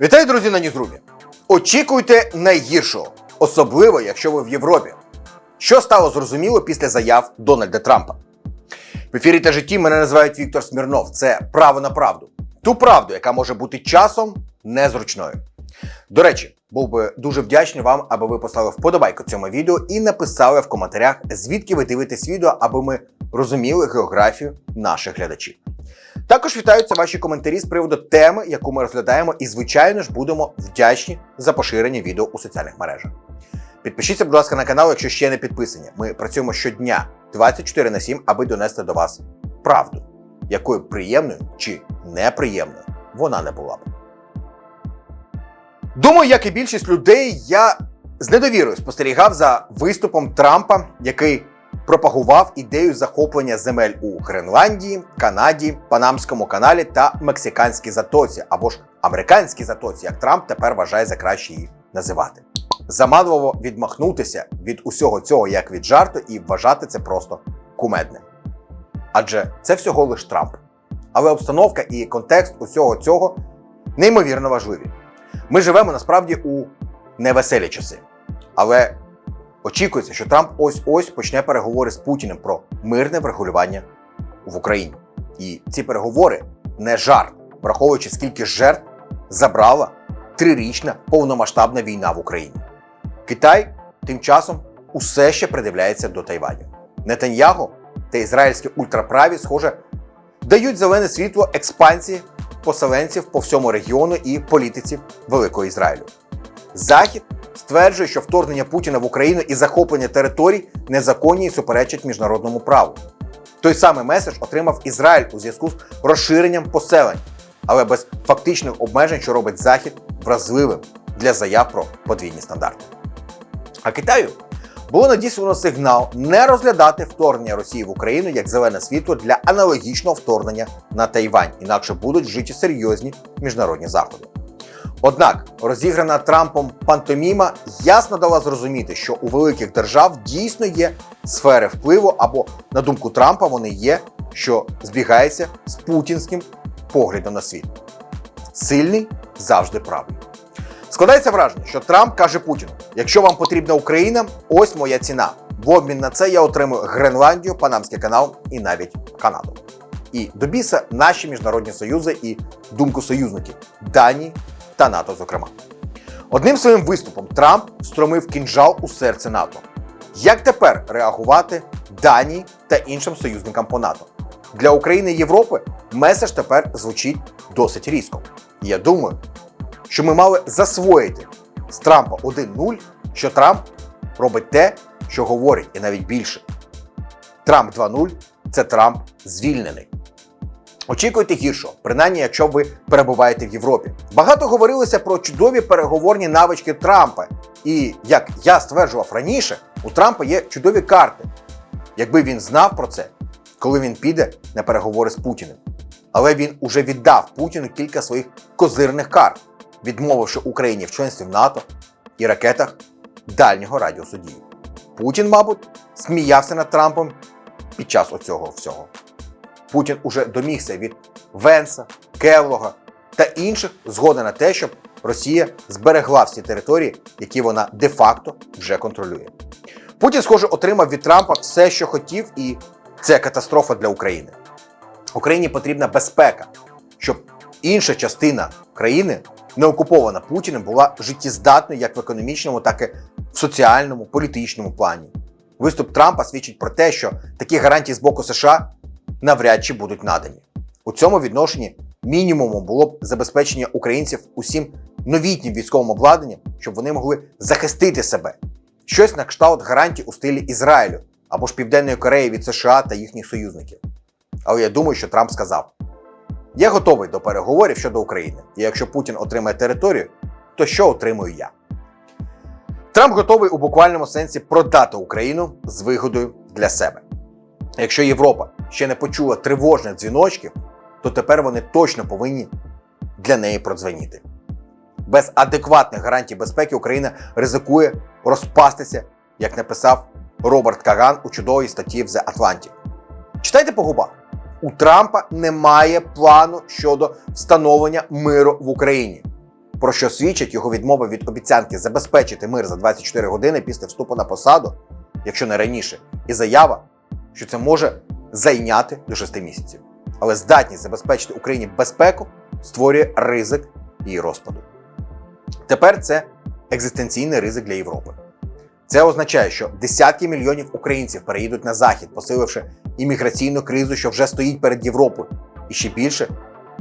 Вітаю, друзі, на Ньюзрумі. Очікуйте найгіршого, особливо якщо ви в Європі. Що стало зрозуміло після заяв Дональда Трампа? В ефірі та житті мене називають Віктор Смірнов. Це право на правду. Ту правду, яка може бути часом незручною. До речі, був би дуже вдячний вам, аби ви поставили вподобайку цьому відео і написали в коментарях, звідки ви дивитесь відео, аби ми розуміли географію наших глядачів. Також вітаються ваші коментарі з приводу теми, яку ми розглядаємо, і, звичайно ж, будемо вдячні за поширення відео у соціальних мережах. Підпишіться, будь ласка, на канал, якщо ще не підписані. Ми працюємо щодня 24 на 7, аби донести до вас правду, якою приємною чи неприємною вона не була б. Думаю, як і більшість людей, я з недовірою спостерігав за виступом Трампа, який пропагував ідею захоплення земель у Гренландії, Канаді, Панамському каналі та Мексиканській затоці, або ж американській затоці, як Трамп тепер вважає за краще її називати. Заманливо відмахнутися від усього цього як від жарту і вважати це просто кумедним. Адже це всього лиш Трамп. Але обстановка і контекст усього цього неймовірно важливі. Ми живемо насправді у невеселі часи. Але очікується, що Трамп ось-ось почне переговори з Путіним про мирне врегулювання в Україні. І ці переговори не жарт, враховуючи, скільки жертв забрала трирічна повномасштабна війна в Україні. Китай тим часом усе ще придивляється до Тайваню. Нетаньяго та ізраїльські ультраправі, схоже, дають зелене світло експансії поселенців по всьому регіону і політиці Великого Ізраїлю. Захід стверджує, що вторгнення Путіна в Україну і захоплення територій незаконні і суперечать міжнародному праву. Той самий меседж отримав Ізраїль у зв'язку з розширенням поселень, але без фактичних обмежень, що робить Захід вразливим для заяв про подвійні стандарти. А Китаю було надіслано сигнал не розглядати вторгнення Росії в Україну як зелене світло для аналогічного вторгнення на Тайвань, інакше будуть вжиті серйозні міжнародні заходи. Однак розіграна Трампом пантоміма ясно дала зрозуміти, що у великих держав дійсно є сфери впливу, або, на думку Трампа, вони є, що збігається з путінським поглядом на світ. Сильний завжди правий. Складається враження, що Трамп каже Путіну: якщо вам потрібна Україна, ось моя ціна. В обмін на це я отримую Гренландію, Панамський канал і навіть Канаду. І до біса наші міжнародні союзи і думку союзників Данії та НАТО, зокрема. Одним своїм виступом Трамп встромив кінжал у серце НАТО. Як тепер реагувати Данії та іншим союзникам по НАТО? Для України і Європи меседж тепер звучить досить різко. Я думаю, що ми мали засвоїти з Трампа 1-0, що Трамп робить те, що говорить, і навіть більше. Трамп 2-0 це Трамп звільнений. Очікуйте гіршого, принаймні, якщо ви перебуваєте в Європі. Багато говорилося про чудові переговорні навички Трампа. І як я стверджував раніше, у Трампа є чудові карти. Якби він знав про це, коли він піде на переговори з Путіним. Але він уже віддав Путіну кілька своїх козирних карт, відмовивши Україні в членстві в НАТО і ракетах дальнього радіусу дії. Путін, мабуть, сміявся над Трампом під час оцього всього. Путін уже домігся від Венса, Кевлога та інших згоди на те, щоб Росія зберегла всі території, які вона де-факто вже контролює. Путін, схоже, отримав від Трампа все, що хотів, і це катастрофа для України. Україні потрібна безпека, щоб інша частина країни, не окупована Путіним, була життєздатною як в економічному, так і в соціальному, політичному плані. Виступ Трампа свідчить про те, що такі гарантії з боку США навряд чи будуть надані. У цьому відношенні мінімумом було б забезпечення українців усім новітнім військовим обладнанням, щоб вони могли захистити себе. Щось на кшталт гарантій у стилі Ізраїлю або ж Південної Кореї від США та їхніх союзників. Але я думаю, що Трамп сказав: я готовий до переговорів щодо України, і якщо Путін отримає територію, то що отримую я? Трамп готовий у буквальному сенсі продати Україну з вигодою для себе. Якщо Європа ще не почула тривожних дзвіночків, то тепер вони точно повинні для неї продзвеніти. Без адекватних гарантій безпеки Україна ризикує розпастися, як написав Роберт Каган у чудовій статті в The Atlantic. Читайте по губах. У Трампа немає плану щодо встановлення миру в Україні, про що свідчить його відмова від обіцянки забезпечити мир за 24 години після вступу на посаду, якщо не раніше, і заява, що це може зайняти до 6 місяців. Але здатність забезпечити Україні безпеку створює ризик її розпаду. Тепер це екзистенційний ризик для Європи. Це означає, що десятки мільйонів українців переїдуть на захід, посиливши імміграційну кризу, що вже стоїть перед Європою, і ще більше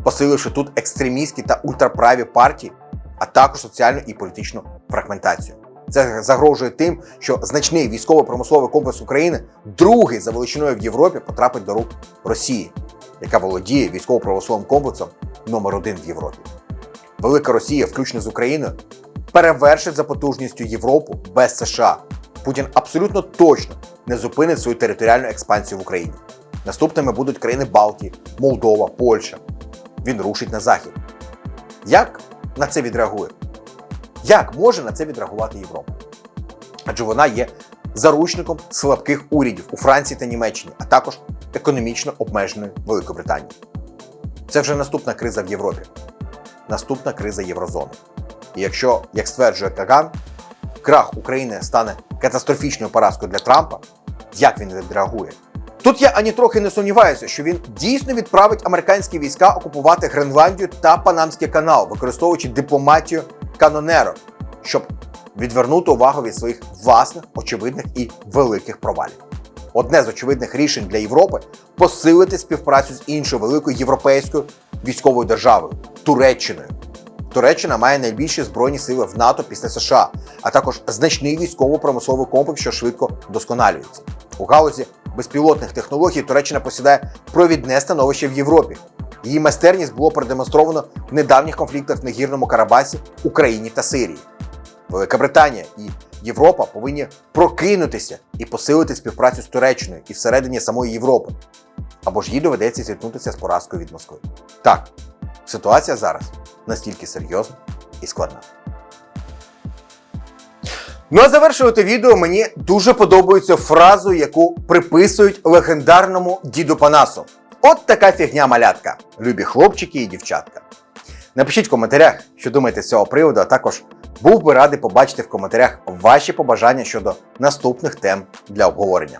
посиливши тут екстремістські та ультраправі партії, а також соціальну і політичну фрагментацію. Це загрожує тим, що значний військово-промисловий комплекс України, другий за величиною в Європі, потрапить до рук Росії, яка володіє військово-промисловим комплексом номер один в Європі. Велика Росія, включно з Україною, перевершить за потужністю Європу без США. Путін абсолютно точно не зупинить свою територіальну експансію в Україні. Наступними будуть країни Балтії, Молдова, Польща. Він рушить на захід. Як на це відреагує? Як може на це відреагувати Європа? Адже вона є заручником слабких урядів у Франції та Німеччині, а також економічно обмеженої Великобританії. Це вже наступна криза в Європі, наступна криза Єврозони. І якщо, як стверджує Каган, крах України стане катастрофічною поразкою для Трампа, як він відреагує? Тут я ані трохи не сумніваюся, що він дійсно відправить американські війська окупувати Гренландію та Панамський канал, використовуючи дипломатію канонеро, щоб відвернути увагу від своїх власних очевидних і великих провалів. Одне з очевидних рішень для Європи посилити співпрацю з іншою великою європейською військовою державою Туреччиною. Туреччина має найбільші збройні сили в НАТО після США, а також значний військово-промисловий комплекс, що швидко вдосконалюється. У галузі безпілотних технологій Туреччина посідає провідне становище в Європі. Її майстерність було продемонстровано в недавніх конфліктах в Нагірному Карабасі, Україні та Сирії. Велика Британія і Європа повинні прокинутися і посилити співпрацю з Туреччиною і всередині самої Європи. Або ж їй доведеться зіткнутися з поразкою від Москви. Так, ситуація зараз настільки серйозна і складна. Ну а завершувати відео мені дуже подобається фразу, яку приписують легендарному діду Панасу. От така фігня малятка, любі хлопчики і дівчатка. Напишіть в коментарях, що думаєте з цього приводу, а також був би радий побачити в коментарях ваші побажання щодо наступних тем для обговорення.